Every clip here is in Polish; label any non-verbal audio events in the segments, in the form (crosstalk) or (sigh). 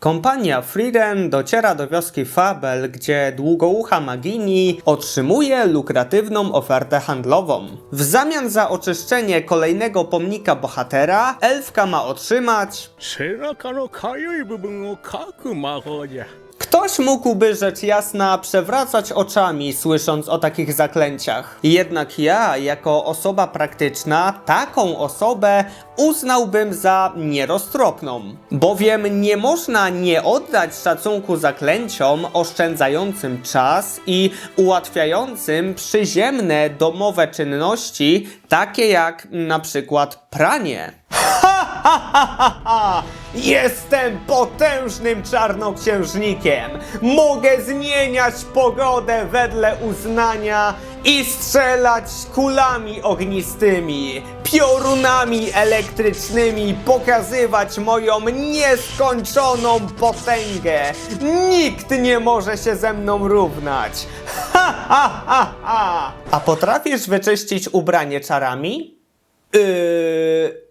Kompania Frieden dociera do wioski Fabel, gdzie długoucha Magini otrzymuje lukratywną ofertę handlową. W zamian za oczyszczenie kolejnego pomnika bohatera, elfka ma otrzymać 背中のかゆい部分をかく魔法じゃ Ktoś mógłby rzecz jasna przewracać oczami, słysząc o takich zaklęciach. Jednak ja, jako osoba praktyczna, taką osobę uznałbym za nieroztropną. Bowiem nie można nie oddać szacunku zaklęciom oszczędzającym czas i ułatwiającym przyziemne domowe czynności, takie jak na przykład pranie. Jestem potężnym czarnoksiężnikiem. Mogę zmieniać pogodę wedle uznania i strzelać kulami ognistymi, piorunami elektrycznymi, pokazywać moją nieskończoną potęgę. Nikt nie może się ze mną równać. Ha, ha, ha, ha! A potrafisz wyczyścić ubranie czarami? Yy...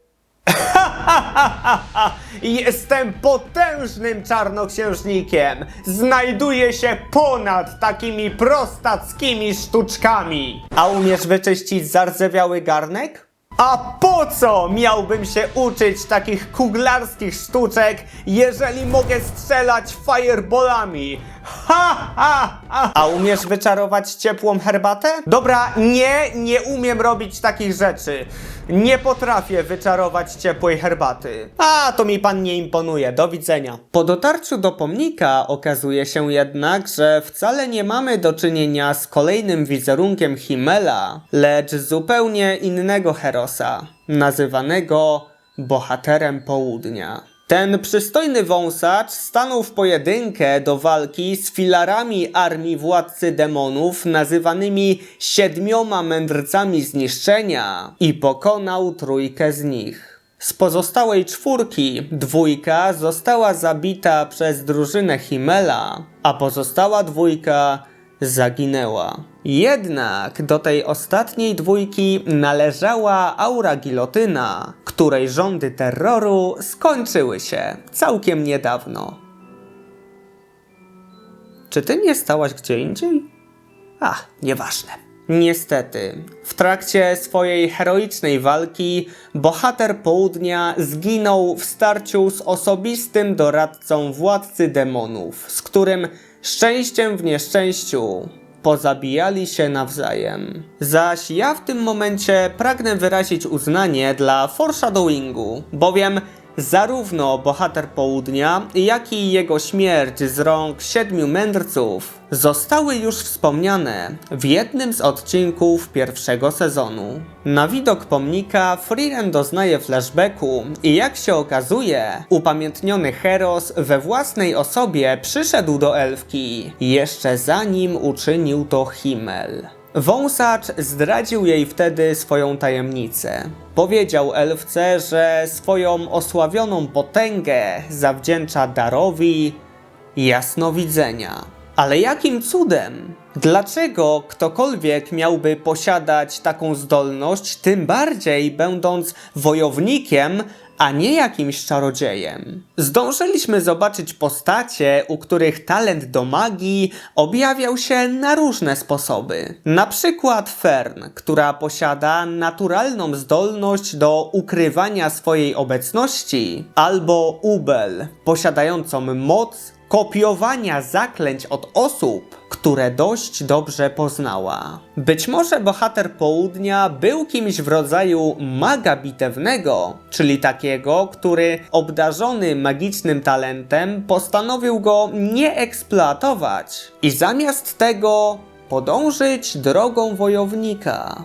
(laughs) Jestem potężnym czarnoksiężnikiem. Znajduję się ponad takimi prostackimi sztuczkami. A umiesz wyczyścić zardzewiały garnek? A po co miałbym się uczyć takich kuglarskich sztuczek, jeżeli mogę strzelać fireballami? Ha, ha, ha! A umiesz wyczarować ciepłą herbatę? Dobra, nie, nie umiem robić takich rzeczy. Nie potrafię wyczarować ciepłej herbaty. A, to mi pan nie imponuje. Do widzenia. Po dotarciu do pomnika okazuje się jednak, że wcale nie mamy do czynienia z kolejnym wizerunkiem Himmela, lecz zupełnie innego Herosa, nazywanego bohaterem południa. Ten przystojny wąsacz stanął w pojedynkę do walki z filarami armii władcy demonów nazywanymi siedmioma mędrcami zniszczenia i pokonał trójkę z nich. Z pozostałej czwórki dwójka została zabita przez drużynę Himmela, a pozostała dwójka zaginęła. Jednak do tej ostatniej dwójki należała aura gilotyna, której rządy terroru skończyły się całkiem niedawno. Czy ty nie stałaś gdzie indziej? Ach, nieważne. Niestety, w trakcie swojej heroicznej walki bohater południa zginął w starciu z osobistym doradcą władcy demonów, z którym szczęściem w nieszczęściu pozabijali się nawzajem. Zaś ja w tym momencie pragnę wyrazić uznanie dla foreshadowingu, bowiem zarówno bohater południa, jak i jego śmierć z rąk siedmiu mędrców zostały już wspomniane w jednym z odcinków pierwszego sezonu. Na widok pomnika Frieren doznaje flashbacku i jak się okazuje, upamiętniony Heros we własnej osobie przyszedł do elfki, jeszcze zanim uczynił to Himmel. Wąsacz zdradził jej wtedy swoją tajemnicę. Powiedział elfce, że swoją osławioną potęgę zawdzięcza darowi jasnowidzenia. Ale jakim cudem? Dlaczego ktokolwiek miałby posiadać taką zdolność, tym bardziej będąc wojownikiem, a nie jakimś czarodziejem? Zdążyliśmy zobaczyć postacie, u których talent do magii objawiał się na różne sposoby. Na przykład Fern, która posiada naturalną zdolność do ukrywania swojej obecności, albo Ubel, posiadającą moc kopiowania zaklęć od osób, które dość dobrze poznała. Być może bohater południa był kimś w rodzaju maga bitewnego, czyli takiego, który obdarzony magicznym talentem postanowił go nie eksploatować i zamiast tego podążyć drogą wojownika.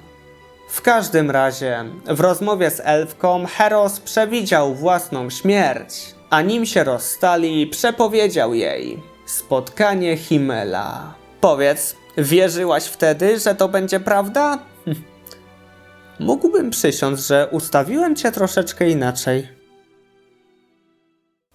W każdym razie, w rozmowie z elfką Heros przewidział własną śmierć, a nim się rozstali, przepowiedział jej spotkanie Himmela. Powiedz, wierzyłaś wtedy, że to będzie prawda? (laughs) Mógłbym przysiąc, że ustawiłem cię troszeczkę inaczej.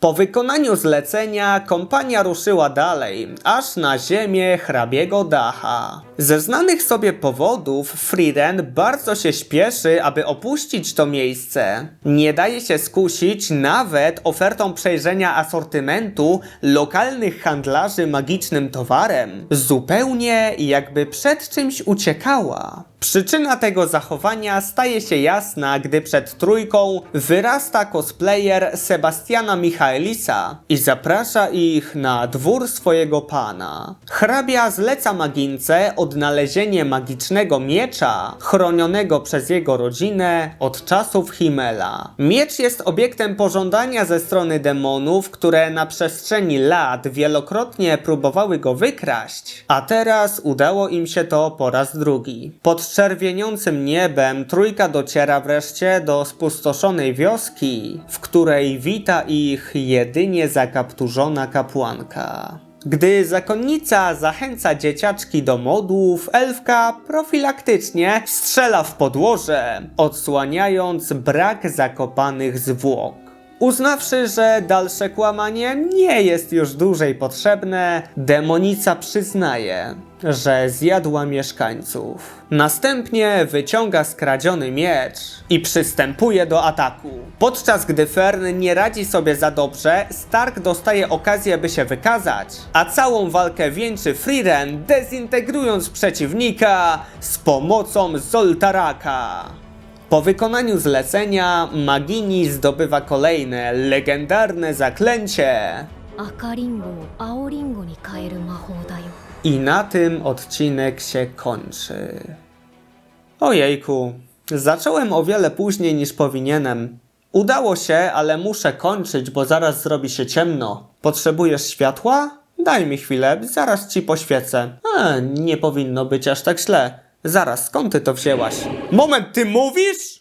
Po wykonaniu zlecenia kompania ruszyła dalej, aż na ziemię hrabiego Daha. Ze znanych sobie powodów Frieden bardzo się śpieszy, aby opuścić to miejsce. Nie daje się skusić nawet ofertą przejrzenia asortymentu lokalnych handlarzy magicznym towarem. Zupełnie jakby przed czymś uciekała. Przyczyna tego zachowania staje się jasna, gdy przed trójką wyrasta cosplayer Sebastiana Michaelisa i zaprasza ich na dwór swojego pana. Hrabia zleca magince odnalezienie magicznego miecza, chronionego przez jego rodzinę od czasów Himmela. Miecz jest obiektem pożądania ze strony demonów, które na przestrzeni lat wielokrotnie próbowały go wykraść, a teraz udało im się to po raz drugi. Pod czerwieniącym niebem trójka dociera wreszcie do spustoszonej wioski, w której wita ich jedynie zakapturzona kapłanka. Gdy zakonnica zachęca dzieciaczki do modłów, elfka profilaktycznie strzela w podłoże, odsłaniając brak zakopanych zwłok. Uznawszy, że dalsze kłamanie nie jest już dłużej potrzebne, demonica przyznaje, że zjadła mieszkańców. Następnie wyciąga skradziony miecz i przystępuje do ataku. Podczas gdy Fern nie radzi sobie za dobrze, Stark dostaje okazję, by się wykazać, a całą walkę wieńczy Frieren, dezintegrując przeciwnika z pomocą Zoltaraka. Po wykonaniu zlecenia Magini zdobywa kolejne legendarne zaklęcie. I na tym odcinek się kończy. Ojejku, zacząłem o wiele później niż powinienem. Udało się, ale muszę kończyć, bo zaraz zrobi się ciemno. Potrzebujesz światła? Daj mi chwilę, zaraz ci poświecę. A, nie powinno być aż tak źle. Zaraz, skąd ty to wzięłaś? Moment, ty mówisz?